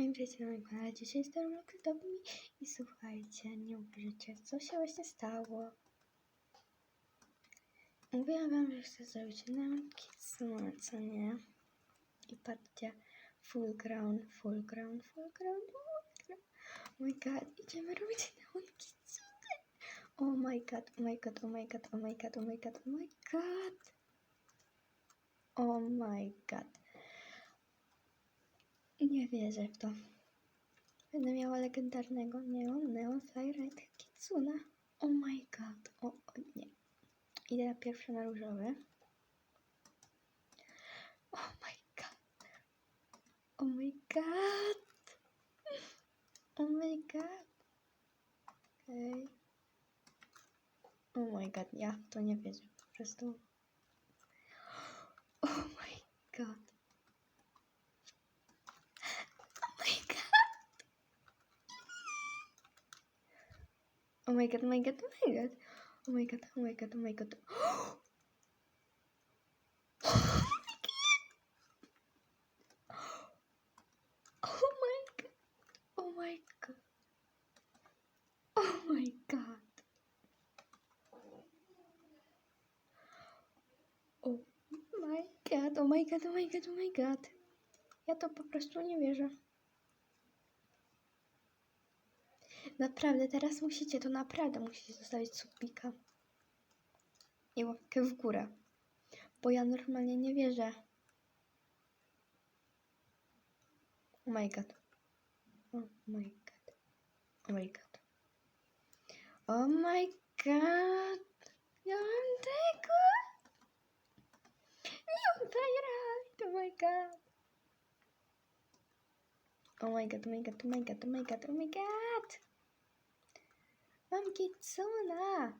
Kochani, witajcie na kanale. Dzisiaj jestem Robloxowy i słuchajcie, nie uwierzycie, co się właśnie stało. Mówiłam wam, że chcę zrobić nauki snu, co nie? I patrzcie, full ground, full ground, full ground, full. Oh my god, idziemy robić nauki cudy. Oh my god, oh my god, oh my god, oh my god, oh my god, oh my god. Oh my god. Nie wierzę w to. Będę miała legendarnego Neon, Neon Flyride Kitsuna. Oh my god. O, o nie. Idę na pierwszy na różowy. Oh my god. Oh my god. Oh my god. Okej. Oh my god. Ja w to nie wierzę. Po prostu. Oh my god. Oh my god. Oh my god, oh my god, oh my god. Oh my god, oh my god, oh my god. Oh my god. Oh my god. Oh my god. Oh my god, oh my god, oh my god, oh my god. Ja to po prostu nie wierzę. Naprawdę, teraz musicie, to naprawdę musicie zostawić subika. I łapkę w górę. Bo ja normalnie nie wierzę. Oh my god. Oh my god. Oh my god. Oh my god. Ja mam tego. Nie Fire Oh my god. Oh my god, oh my god, oh my god, oh my god, oh my god. Mam Kitsuna.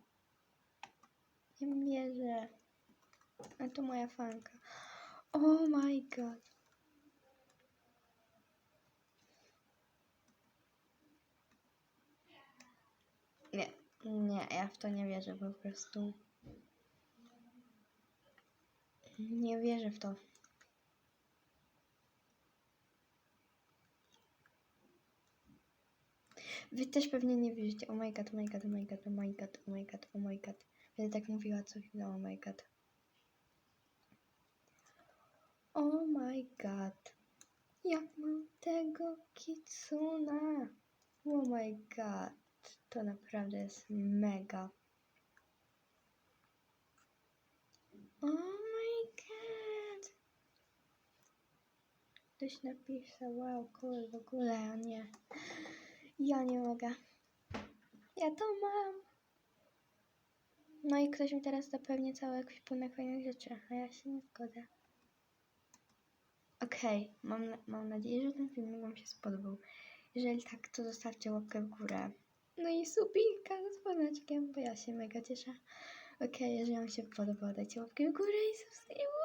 Nie wierzę. A to moja fanka. Oh my god. Nie, nie, ja w to nie wierzę po prostu. Nie wierzę w to. Wy też pewnie nie wierzycie. Oh my god, oh my god, oh my god, oh my god, oh my god, oh my god. Będę tak mówiła co chwilę, oh my god. Oh my god. Jak mam tego kitsuna? Oh my god. To naprawdę jest mega. Oh my god. Ktoś napisał, wow, cool, w ogóle, a nie. Ja nie mogę. Ja to mam. No i ktoś mi teraz zapewni cały ekwipunek fajnych rzeczy, a ja się nie zgodzę. Okej, mam, na- mam nadzieję, że ten filmik Wam się spodobał. Jeżeli tak, to zostawcie łapkę w górę. No i subika z dzwoneczkiem, bo ja się mega cieszę. Okej, jeżeli Wam się podobało, dajcie łapkę w górę i subskrybujcie.